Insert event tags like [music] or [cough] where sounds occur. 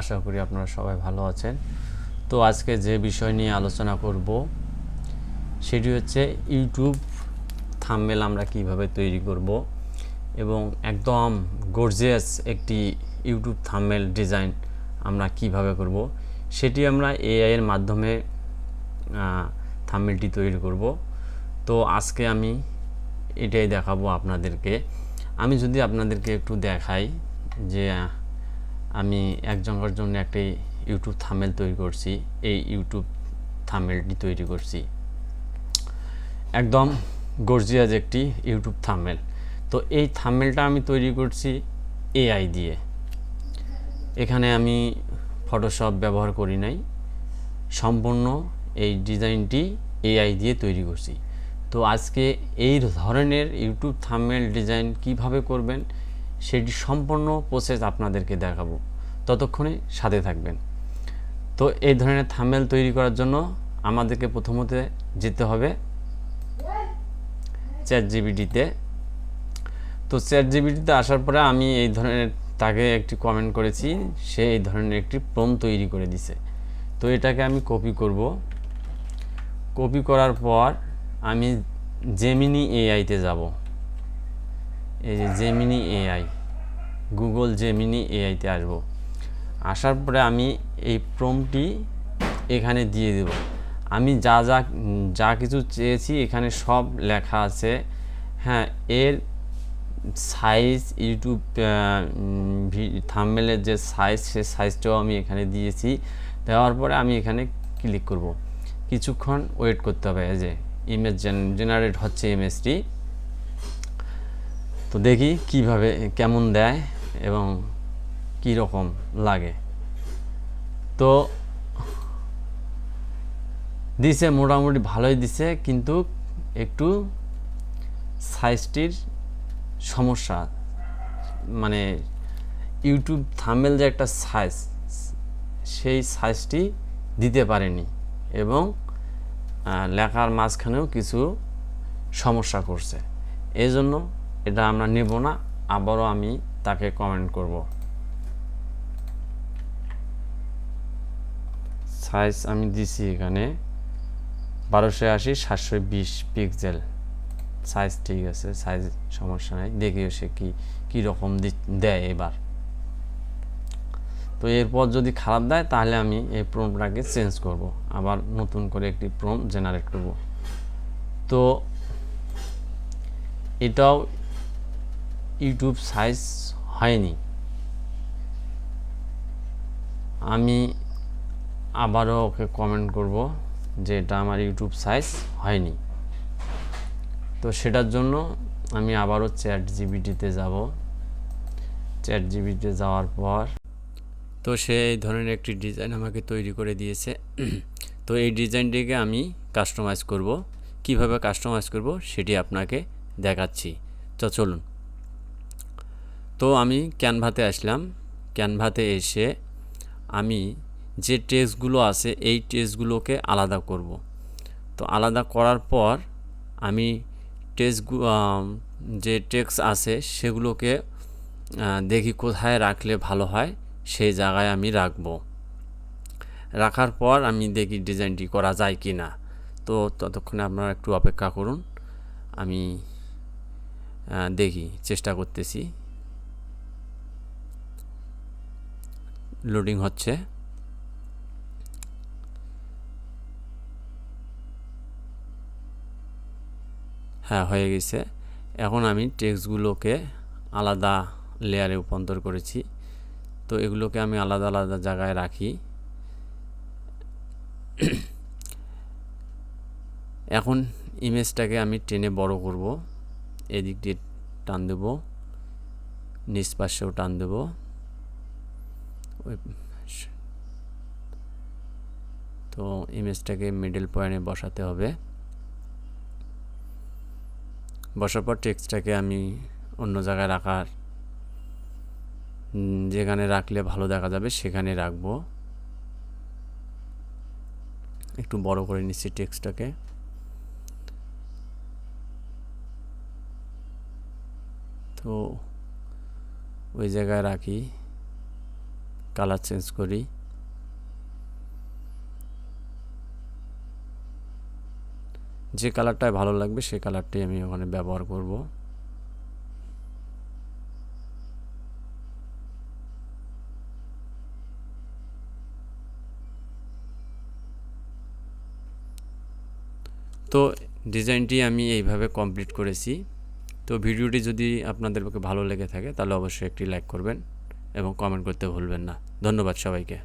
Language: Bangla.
আশা করি আপনারা সবাই ভালো আছেন। তো আজকে যে বিষয় নিয়ে আলোচনা করব, সেটি হচ্ছে ইউটিউব থাম্বনেল আমরা কীভাবে তৈরি করব এবং একদম গর্জিয়াস একটি ইউটিউব থাম্বনেল ডিজাইন আমরা কীভাবে করব, সেটি আমরা এআই এর মাধ্যমে থাম্বনেলটি তৈরি করব। তো আজকে আমি এটাই দেখাবো আপনাদেরকে। আমি যদি আপনাদেরকে একটু দেখাই যে আমি একজনের জন্য একটি ইউটিউব থামেল তৈরি করছি। এই ইউটিউব থামেলটি তৈরি করছি। একদম গর্জিয়াজ একটি ইউটিউব থামেল তো এই থামেলটা আমি তৈরি করছি এআই দিয়ে। এখানে আমি ফটোশপ ব্যবহার করি নাই। সম্পূর্ণ এই ডিজাইনটি এআই দিয়ে তৈরি করছি। তো আজকে এই ধরনের ইউটিউব থাম্বনেল ডিজাইন কীভাবে করবেন সেটি সম্পূর্ণ প্রসেস আপনাদেরকে দেখাবো। ততক্ষণে সাথে থাকবেন। তো এই ধরনের থামেল তৈরি করার জন্য আমাদেরকে প্রথমতে যেতে হবে চ্যাট জিবিটিতে তো চ্যাট জিবিটিতে আসার পরে আমি এই ধরনের তাকে একটি কমেন্ট করেছি। সে এই ধরনের একটি প্রম তৈরি করে দিছে। তো এটাকে আমি কপি করব। কপি করার পর আমি জেমিনি এআইতে যাব। এই যে জেমিনি এআই গুগল জেমিনি এআইতে আসব। আসার পরে আমি এই প্রমটি এখানে দিয়ে দেব। আমি যা যা যা কিছু চেয়েছি এখানে সব লেখা আছে। হ্যাঁ এর সাইজ ইউটিউব থাম্বনেলের যে সাইজ সে সাইজটাও আমি এখানে দিয়েছি। দেওয়ার পরে আমি এখানে ক্লিক করব। কিছুক্ষণ ওয়েট করতে হবে। যে ইমেজ জেনারেট হচ্ছে ইমেজটি তো দেখি কীভাবে, কেমন দেয় এবং কী রকম লাগে। তো, দিছে মোটামুটি ভালোই দিছে, কিন্তু একটু সাইজটির সমস্যা। মানে ইউটিউব থাম্বেল যে একটা সাইজ সেই সাইজটি দিতে পারেনি এবং লেখার মাঝখানেও কিছু সমস্যা করছে। এই জন্য এটা আমরা নেব না, আবারও আমি তাকে কমেন্ট করব। সাইজ আমি দিছি এখানে বারোশো আশি, সাতশো বিশ পিক্সেল সাইজ ঠিক আছে সাইজ সমস্যা নাই দেখিও সে কি, কী রকম দি- দেয় এবার। তো এরপর যদি খারাপ দেয়, তাহলে আমি এই প্রমটাকে চেঞ্জ করব। আবার নতুন করে একটি প্রম জেনারেট করব। তো এটাও ইউটিউব সাইজ হয়নি। আমি আবারও ওকে কমেন্ট করব যে এটা আমার ইউটিউব সাইজ হয়নি। তো সেটার জন্য আমি আবারও চ্যাট জিবিটিতে যাব। চ্যাট জিবিটিতে যাওয়ার পর তো সে এই ধরনের একটি ডিজাইন আমাকে তৈরি করে দিয়েছে। [clears throat] তো এই ডিজাইনটিকে আমি কাস্টমাইজ করব। কীভাবে কাস্টমাইজ করব সেটি আপনাকে দেখাচ্ছি। তো চলুন। তো আমি ক্যানভাতে আসলাম। ক্যানভাতে এসে আমি যে টেস্টগুলো আছে, এই টেস্টগুলোকে আলাদা করব। তো আলাদা করার পর আমি টেক্সট যে টেক্সট আছে সেগুলোকে দেখি কোথায় রাখলে ভালো হয়, সেই জায়গায় আমি রাখব। রাখার পর আমি দেখি ডিজাইনটি করা যায় কি না তো ততক্ষণে আপনারা একটু অপেক্ষা করুন। আমি দেখি, চেষ্টা করতেছি। লোডিং হচ্ছে। হ্যাঁ হয়ে গেছে। এখন আমি টেক্সটগুলোকে আলাদা লেয়ারে রূপান্তর করেছি। তো এগুলোকে আমি আলাদা আলাদা জায়গায় রাখি। এখন ইমেজটাকে আমি টেনে বড় করব। এদিক দিয়ে টান দেব। নিচ টান দেব। তো ইমেজটাকে মিডল পয়েন্টে বসাতে হবে। বসার পর টেক্সটটাকে আমি অন্য জায়গায় রাখার যেখানে রাখলে ভালো দেখা যাবে সেখানে রাখব। একটু বড় করে নিচ্ছি টেক্সটটাকে তো ওই জায়গায় রাখি। কালার চেঞ্জ করি। যে কালারটায় ভালো লাগবে সেই কালারটাই আমি ওখানে ব্যবহার করব। তো ডিজাইনটি আমি এইভাবে কমপ্লিট করেছি। তো ভিডিওটি যদি আপনাদের ভালো লেগে থাকে, তাহলে অবশ্যই একটি লাইক করবেন। এবং কমেন্ট করতে ভুলবেন না। ধন্যবাদ সবাইকে।